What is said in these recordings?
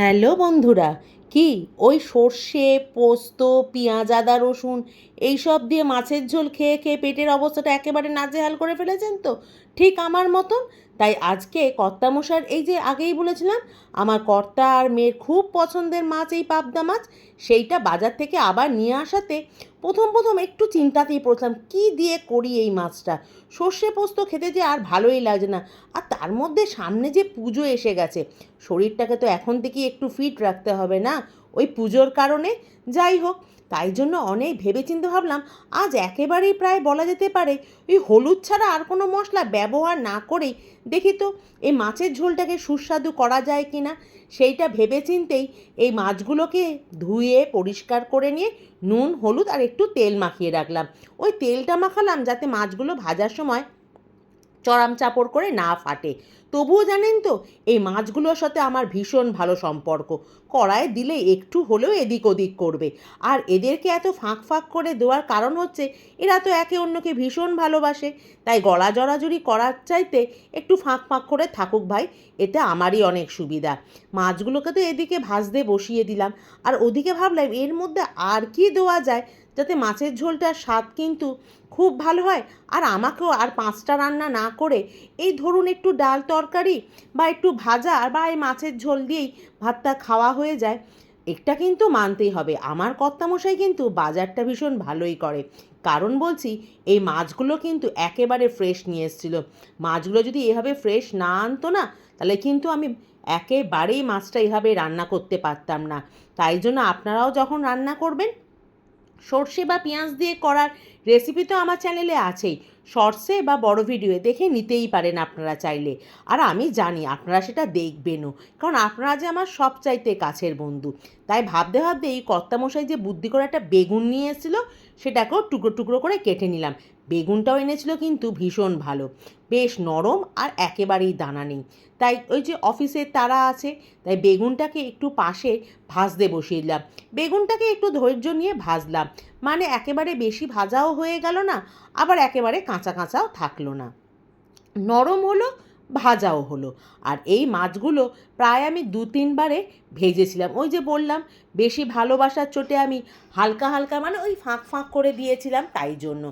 Hello বন্ধুরা, কি? ওই সর্ষে, পোস্ত, পেঁয়াজ, আদা, রসুন, এইসব দিয়ে মাছের ঝোল খেয়ে খেয়ে পেটের অবস্থাটা একেবারে নাজেহাল করে ফেলেছেন তো? ঠিক আমার মতন তাই আজকে কর্তামশার এই যে আগেই বলেছিলাম, আমার কর্তা আর মেয়ের খুব পছন্দের মাছ, এই পাবদা মাছ, সেইটা বাজার থেকে আবার নিয়ে আসাতে প্রথম প্রথম একটু চিন্তাতেই পড়লাম কি দিয়ে করি এই মাছটা? সর্ষে পোস্ত খেতে যে আর ভালোই লাগছে না। আর তার মধ্যে সামনে যে পুজো এসে গেছে, শরীরটাকে তো এখন থেকেই একটু ফিট রাখতে হবে না? ওই পুজোর কারণে? যাই হোক তাই জন্য অনেক ভেবেচিন্তে ভাবলাম, আজ একেবারেই প্রায় বলা যেতে পারে ওই হলুদ ছাড়া আর কোনো মশলা ব্যবহার না করেই দেখি তো, এই মাছের ঝোলটাকে সুস্বাদু করা যায় কি না? সেইটা ভেবেচিন্তেই এই মাছগুলোকে ধুয়ে পরিষ্কার করে নিয়ে নুন, হলুদ আর একটু তেল মাখিয়ে রাখলাম। ওই তেলটা মাখালাম যাতে মাছগুলো ভাজার সময় চড়াম চাপড় করে না ফাটে। তবুও জানেন তো, এই মাছগুলোর সাথে আমার ভীষণ ভালো সম্পর্ক। কড়ায় দিলে একটু হলেও এদিক ওদিক করবে। আর এদেরকে এত ফাঁক ফাঁক করে দেওয়ার কারণ হচ্ছে, এরা তো একে অন্যকে ভীষণ ভালোবাসে। তাই গলা জড়াজড়ি করার চাইতে একটু ফাঁক ফাঁক করে থাকুক ভাই, এতে আমারই অনেক সুবিধা। মাছগুলোকে তো এদিকে ভাজতে বসিয়ে দিলাম। আর ওদিকে ভাবলাম, এর মধ্যে আর কি দেওয়া যায়? যাতে মাছের ঝোলটার স্বাদ কিন্তু খুব ভালো হয়। আর আমাকেও আর পাঁচটা রান্না না করে, এই ধরুন একটু ডাল তরকারি বা একটু ভাজা বা এই মাছের ঝোল দিয়েই ভাতটা খাওয়া হয়ে যায় একটা কিন্তু মানতেই হবে। আমার কর্তামশাই কিন্তু বাজারটা ভীষণ ভালোই করে। কারণ বলছি, এই মাছগুলো কিন্তু একেবারে ফ্রেশ নিয়ে এসেছিল। মাছগুলো যদি এভাবে ফ্রেশ না আনতো না, তাহলে কিন্তু আমি একেবারেই মাছটা এভাবে রান্না করতে পারতাম না। তাই জন্য আপনারাও যখন রান্না করবেন, সর্ষে বা পেঁয়াজ দিয়ে করার রেসিপি তো আমার চ্যানেলে আছেই। শর্টসে বা বড় ভিডিওয়ে দেখে নিতেই পারেন আপনারা চাইলে। আর আমি জানি আপনারা সেটা দেখবেনও। কারণ আপনারা যে আমার সব চাইতে কাছের বন্ধু। তাই ভাবতে ভাবতে এই কর্তামশাই যে বুদ্ধি করে একটা বেগুন নিয়ে এসেছিল, সেটাকেও টুকরো টুকরো করে কেটে নিলাম। বেগুনটাও এনেছিল কিন্তু ভীষণ ভালো। বেশ নরম আর একেবারেই দানা নেই। তাই ওই যে অফিসের তারা আছে, তাই বেগুনটাকে একটু পাশে ভাজতে বসিয়ে দিলাম। বেগুনটাকে একটু ধৈর্য নিয়ে ভাজলাম। মানে একেবারে বেশি ভাজাও হয়ে গেল না, আবার একেবারে কাঁচা কাঁচাও থাকল না। নরম হলো ভাজাও হলো। আর এই মাছগুলো প্রায় আমি দু তিনবারে ভেজেছিলাম। ওই যে বললাম, বেশি ভালোবাসার চোটে আমি হালকা হালকা মানে ওই ফাঁক ফাঁক করে দিয়েছিলাম তাই জন্য।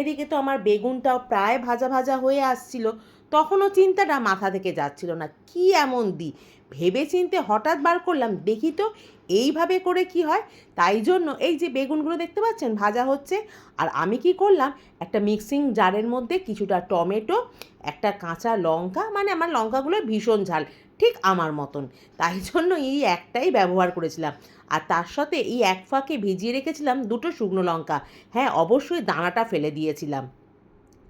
এদিকে তো আমার বেগুনটাও প্রায় ভাজা ভাজা হয়ে আসছিল। তখনও চিন্তাটা মাথা থেকে যাচ্ছিল না, কি এমন দিই ভেবে চিনতে হঠাৎ বার করলাম, দেখি তো এইভাবে করে কি হয়? তাই জন্য এই যে বেগুনগুলো দেখতে পাচ্ছেন, ভাজা হচ্ছে। আর আমি কি করলাম? একটা মিক্সিং জারের মধ্যে কিছুটা টমেটো, একটা কাঁচা লঙ্কা মানে আমার লঙ্কাগুলো ভীষণ ঝাল, ঠিক আমার মতন। তাই জন্য এই একটাই ব্যবহার করেছিলাম। আর তার সাথে এই এক ফাঁকে ভিজিয়ে রেখেছিলাম দুটো শুকনো লঙ্কা। হ্যাঁ অবশ্যই দানাটা ফেলে দিয়েছিলাম।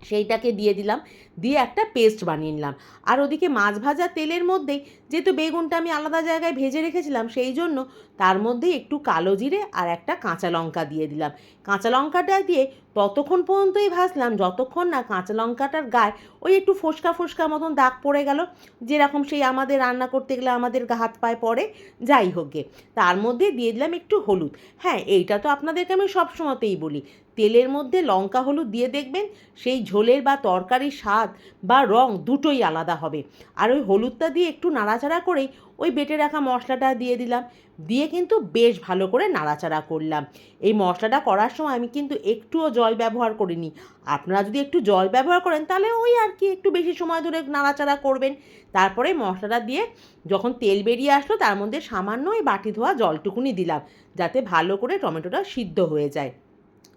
সেইটাকে দিয়ে দিলাম, দিয়ে একটা পেস্ট বানিয়ে নিলাম। আর ওদিকে মাছ ভাজা তেলের মধ্যেই যেহেতু বেগুনটা আমি আলাদা জায়গায় ভেজে রেখেছিলাম, সেই জন্য তার মধ্যে একটু কালো জিরে আর একটা কাঁচা লঙ্কা দিয়ে দিলাম। কাঁচা লঙ্কাটা দিয়ে ততক্ষণ পর্যন্তই ভাজলাম, যতক্ষণ না কাঁচা লঙ্কাটার গায়ে ওই একটু ফোসকা ফোসকা মতন দাগ পড়ে গেল, যেরকম সেই আমাদের রান্না করতে গেলে আমাদের হাত পায়ে পড়ে, যাই হোক গে। তার মধ্যে দিয়ে দিলাম একটু হলুদ। হ্যাঁ এইটা তো আপনাদেরকে আমি সবসময়তেই বলি তেলের মধ্যে লঙ্কা, হলুদ দিয়ে দেখবেন সেই ঝোলের বা তরকারির স্বাদ বা রং দুটোই আলাদা হবে। আর ওই হলুদটা দিয়ে একটু নাড়াচাড়া করেই ওই বেটে রাখা মশলাটা দিয়ে দিলাম। দিয়ে কিন্তু বেশ ভালো করে নাড়াচাড়া করলাম। এই মশলাটা করার সময় আমি কিন্তু একটুও জল ব্যবহার করিনি। আপনারা যদি একটু জল ব্যবহার করেন তাহলে ওই আর কি একটু বেশি সময় ধরে নাড়াচাড়া করবেন। তারপরে মশলাটা দিয়ে যখন তেল বেরিয়ে আসলো তার মধ্যে সামান্য ওই বাটি ধোয়া জলটুকুনি দিলাম। যাতে ভালো করে টমেটোটা সিদ্ধ হয়ে যায়।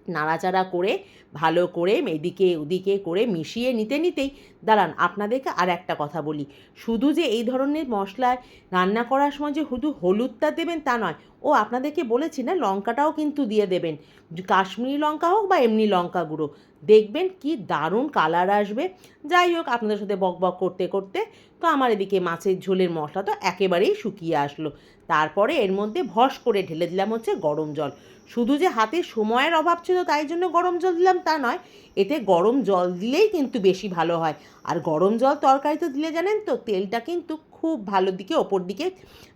নাড়াচাড়া করে, ভালো করে এদিকে ওদিকে করে মিশিয়ে নিতে নিতেই, দাঁড়ান আপনাদেরকে আর একটা কথা বলি। শুধু যে এই ধরনের মশলায় রান্না করার সময় যে শুধু হলুদটা দেবেন তা নয় ও আপনাদেরকে বলেছি না, লঙ্কাটাও কিন্তু দিয়ে দেবেন। কাশ্মীরি লঙ্কা হোক বা এমনি লঙ্কা গুঁড়ো। দেখবেন কি দারুণ কালার আসবে। যাই হোক, আপনাদের সাথে বক বক করতে করতে তো আমার এদিকে মাছের ঝোলের মশলা তো একেবারেই শুকিয়ে আসলো। তারপরে এর মধ্যে ভস করে ঢেলে দিলাম হচ্ছে গরম জল। শুধু যে হাতে সময়ের অভাব ছিল তাই জন্য গরম জল দিলাম তা নয়, এতে গরম জল দিলেই কিন্তু বেশি ভালো হয়। আর গরম জল তরকারিতে দিলে জানেন তো, তেলটা কিন্তু খুব ভালো দিকে, ওপর দিকে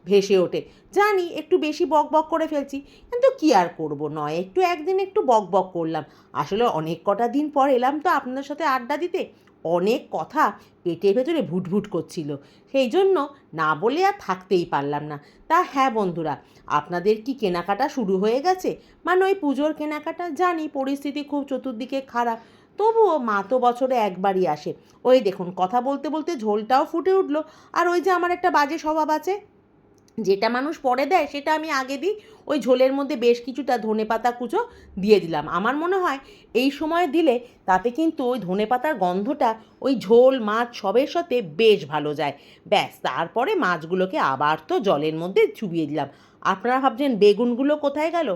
ভেসে ওঠে। জানি একটু বেশি বক বক করে ফেলছি, কিন্তু কি আর করব? নয়, একটু একদিন একটু বক বক করলাম। আসলে অনেক কটা দিন পর এলাম তো আপনাদের সাথে আড্ডা দিতে। অনেক কথা পেটের ভেতরে ভুটভুট করছিল। সেই জন্য না বলে আর থাকতেই পারলাম না। তা হ্যাঁ বন্ধুরা, আপনাদের কি কেনাকাটা শুরু হয়ে গেছে? মানে ওই পুজোর কেনাকাটা জানি, পরিস্থিতি খুব চতুর্দিকে খারাপ। তবুও মা তো বছরে একবারই আসে। ওই দেখুন, কথা বলতে বলতে ঝোলটাও ফুটে উঠল। আর ওই যে আমার একটা বাজে স্বভাব আছে, যেটা মানুষ পরে দেয়, সেটা আমি আগে দিই, ওই ঝোলের মধ্যে বেশ কিছুটা ধনে পাতা কুচো দিয়ে দিলাম। আমার মনে হয় এই সময় দিলে তাতে কিন্তু ওই ধনে পাতার গন্ধটা, ওই ঝোল, মাছ সবের সাথে বেশ ভালো যায়। ব্যাস, তারপরে মাছগুলোকে আবার তো জলের মধ্যে চুবিয়ে দিলাম। আপনারা ভাবছেন বেগুনগুলো কোথায় গেল?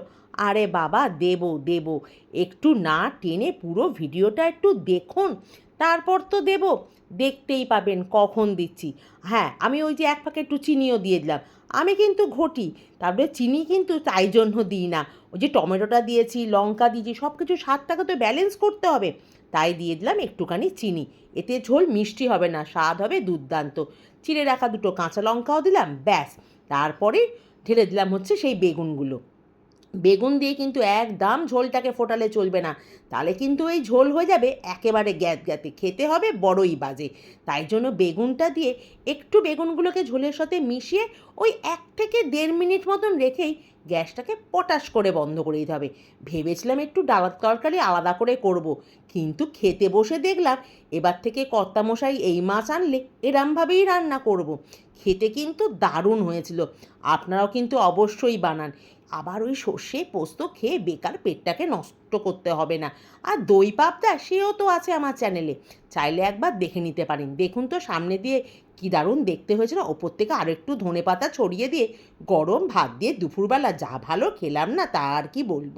আরে বাবা, দেব দেব। একটু না টেনে পুরো ভিডিওটা একটু দেখুন, তারপর তো দেব। দেখতেই পাবেন কখন দিচ্ছি। হ্যাঁ আমি ওই যে এক পাকে একটু চিনিও দিয়ে দিলাম। আমি কিন্তু ঘটি, তারপরে চিনি কিন্তু তাই জন্য দিই না। ওই যে টমেটোটা দিয়েছি, লঙ্কা দিয়েছি সব কিছু স্বাদটাকে তো ব্যালেন্স করতে হবে। তাই দিয়ে দিলাম একটুখানি চিনি। এতে ঝোল মিষ্টি হবে না, স্বাদ হবে দুর্দান্ত। চিড়ে রাখা দুটো কাঁচা লঙ্কাও দিলাম, ব্যাস। তারপরে ঢেলে দিলাম হচ্ছে সেই বেগুনগুলো। বেগুন দিয়ে কিন্তু একদম ঝোলটাকে ফোটালে চলবে না। তাহলে কিন্তু এই ঝোল হয়ে যাবে একেবারে গ্যাত গ্যাতে। খেতে হবে বড়ই বাজে। তাই জন্য বেগুনটা দিয়ে একটু বেগুনগুলোকে ঝোলের সাথে মিশিয়ে ওই এক থেকে দেড় মিনিট মতন রেখেই গ্যাসটাকে পটাশ করে বন্ধ করে দিতে হবে। ভেবেছিলাম একটু ডালার তরকারি আলাদা করে করব। কিন্তু খেতে বসে দেখলাম এবার থেকে কর্তামশাই এই মাছ আনলে এরমভাবেই রান্না করব। খেতে কিন্তু দারুণ হয়েছিল। আপনারাও কিন্তু অবশ্যই বানান। আবার ওই সর্ষে পোস্ত খেয়ে বেকার পেটটাকে নষ্ট করতে হবে না। আর দই পাবদা সেও তো আছে আমার চ্যানেলে। চাইলে একবার দেখে নিতে পারেন। দেখুন তো, সামনে দিয়ে কী দারুণ দেখতে হয়েছে না ওপর থেকে আরও একটু ধনে পাতা ছড়িয়ে দিয়ে গরম ভাত দিয়ে দুপুরবেলা যা ভালো খেলাম না তা আর কি বলব?